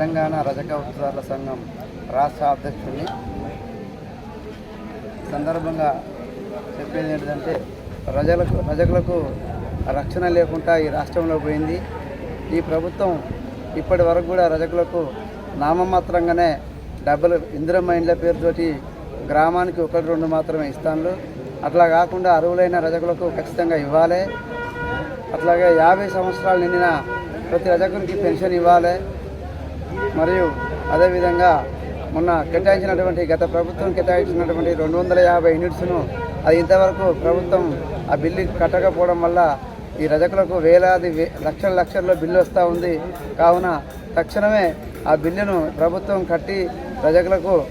తెలంగాణ రజక ఉత్సవాల సంఘం రాష్ట్ర అధ్యక్షుడిని సందర్భంగా చెప్పేది ఏంటంటే ప్రజలకు ప్రజలకు రక్షణ లేకుండా ఈ రాష్ట్రంలో పోయింది. ఈ ప్రభుత్వం ఇప్పటి వరకు కూడా రజకులకు నామమాత్రంగానే డబ్బులు ఇందిరమ్మ ఇండ్ల పేరుతోటి గ్రామానికి ఒకటి రెండు మాత్రమే ఇస్తాను అట్లా కాకుండా అరువులైన రజకులకు ఖచ్చితంగా ఇవ్వాలి. అట్లాగే యాభై సంవత్సరాలు నిండిన ప్రతి రజకునికి పెన్షన్ ఇవ్వాలి. మరియు అదేవిధంగా మొన్న కేటాయించినటువంటి గత ప్రభుత్వం కేటాయించినటువంటి రెండు వందల యాభై యూనిట్స్ను అది ఇంతవరకు ప్రభుత్వం ఆ బిల్లు కట్టకపోవడం వల్ల ఈ రజకులకు వేలాది వే- లక్షల లక్షల్లో బిల్లు వస్తూ ఉంది. కావున తక్షణమే ఆ బిల్లును ప్రభుత్వం కట్టి రజకులకు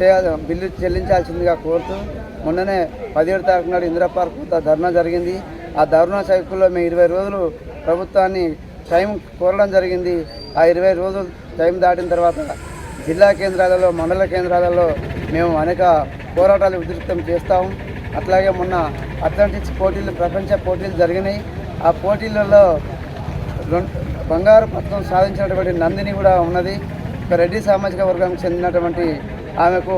చేయ బిల్లు చెల్లించాల్సిందిగా కోరుతూ మొన్ననే పదిహేడు తారీఖు నాడు ఇందిరా పార్క్ ధర్నా జరిగింది. ఆ ధర్నా సైకిల్లో మేము ఇరవై రోజులు ప్రభుత్వాన్ని టైం కోరడం జరిగింది. ఆ ఇరవై రోజులు టైం దాటిన తర్వాత జిల్లా కేంద్రాలలో మండల కేంద్రాలలో మేము అనేక పోరాటాలు ఉధృతం చేస్తాం అట్లాగే మొన్న అథ్లెటిక్స్ పోటీలు ప్రపంచ పోటీలు జరిగినాయి. ఆ పోటీలలో రెండు బంగారు పథకం సాధించినటువంటి నందిని కూడా ఉన్నది. ఒక రెడ్డి సామాజిక వర్గానికి చెందినటువంటి ఆమెకు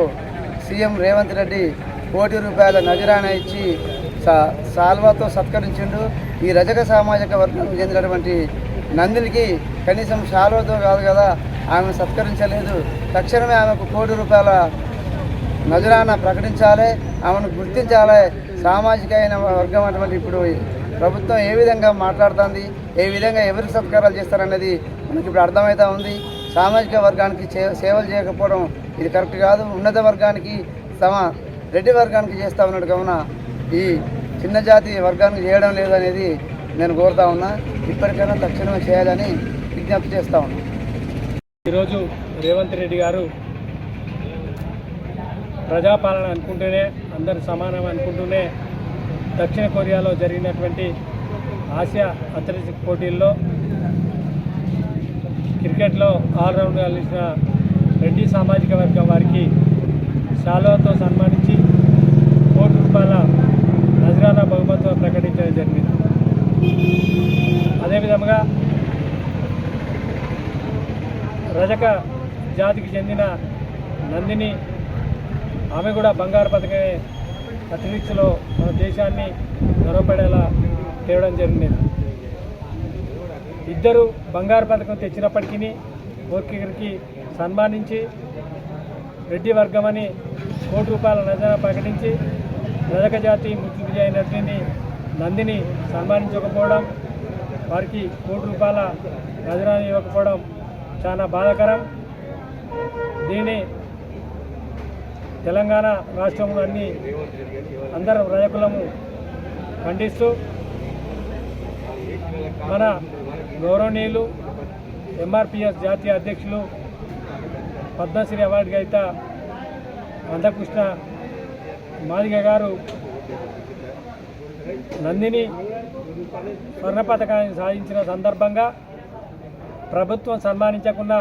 సీఎం రేవంత్ రెడ్డి కోటి రూపాయల నజరానా ఇచ్చి సా సాల్వాతో సత్కరించిండు. ఈ రజక సామాజిక వర్గానికి చెందినటువంటి నందినికి కనీసం షాలోతో కాదు కదా ఆమె సత్కరించలేదు. తక్షణమే ఆమెకు కోటి రూపాయల నజరాన ప్రకటించాలి ఆమెను గుర్తించాలి. సామాజిక అయిన వర్గం అటువంటి ఇప్పుడు ప్రభుత్వం ఏ విధంగా మాట్లాడుతుంది ఏ విధంగా ఎవరికి సత్కారాలు చేస్తారనేది మనకి ఇప్పుడు అర్థమవుతా ఉంది. సామాజిక వర్గానికి సేవలు చేయకపోవడం ఇది కరెక్ట్ కాదు. ఉన్నత వర్గానికి తమ రెడ్డి వర్గానికి చేస్తా ఉన్నాడు కావున ఈ చిన్న జాతి వర్గానికి చేయడం లేదనేది నేను కోరుతా ఉన్నా ఇప్పటికైనా తక్షణమే చేయాలని విజ్ఞప్తి చేస్తా ఉన్నా. ఈరోజు రేవంత్ రెడ్డి గారు ప్రజాపాలన అనుకుంటూనే అందరు సమానం అనుకుంటూనే దక్షిణ కొరియాలో జరిగినటువంటి ఆసియా అథ్లెటిక్ పోటీల్లో క్రికెట్లో ఆల్రౌండ్ గెలిచిన రెడ్డి సామాజిక వర్గం వారికి శాలువతో సన్మానించి కోటి రూపాయల నజరానా బహుమతితో ప్రకటించడం జరిగింది. అదేవిధంగా రజక జాతికి చెందిన నందిని ఆమె కూడా బంగారు పథకమే అథ్లెటిక్స్లో మన దేశాన్ని గొరవపడేలా తేవడం జరిగింది ఇద్దరు బంగారు పథకం తెచ్చినప్పటికీ ఒక్కొక్కరికి సన్మానించి రెడ్డి వర్గం అని కోటి రూపాయల నజన ప్రకటించి రజక జాతి ముఖ్య నదిని నందిని సన్మానించకపోవడం వారికి కోటి రూపాయల నజరాన్ని ఇవ్వకపోవడం చాలా బాధాకరం. దీన్ని తెలంగాణ రాష్ట్రంలో అన్ని అందరు రజకులము ఖండిస్తూ మన గౌరవనీయులు ఎంఆర్పిఎస్ జాతీయ అధ్యక్షులు పద్మశ్రీ అవార్డు గైత మందకృష్ణ మాదిగ గారు నందిని స్వర్ణ పథకాన్ని సాధించిన సందర్భంగా ప్రభుత్వం సన్మానించకుండా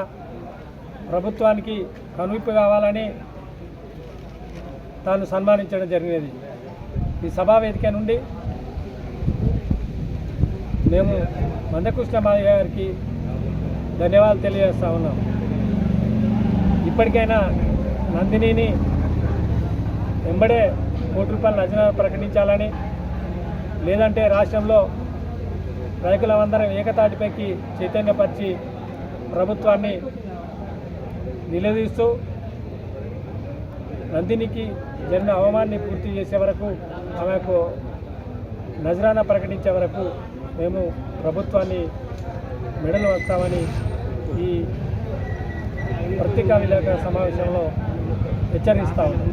ప్రభుత్వానికి కనువిప్పు కావాలని తాను సన్మానించడం జరిగినది. ఈ సభా వేదిక నుండి మేము మందకృష్ణ మాధవ్ గారికి ధన్యవాదాలు తెలియజేస్తా ఉన్నాం. ఇప్పటికైనా నందినిని వెంబడే కోటి రూపాయల నజన ప్రకటించాలని లేదంటే రాష్ట్రంలో రైతులందరం ఏకతాటిపైకి చైతన్యపరిచి ప్రభుత్వాన్ని నిలదీస్తూ నందినికి జరిగిన అవమానాన్ని పూర్తి చేసే వరకు ఆమెకు నజరానా ప్రకటించే వరకు మేము ప్రభుత్వాన్ని మెడలు వస్తామని ఈ పత్రికా విలేకరుల సమావేశంలో హెచ్చరిస్తా ఉన్నాం.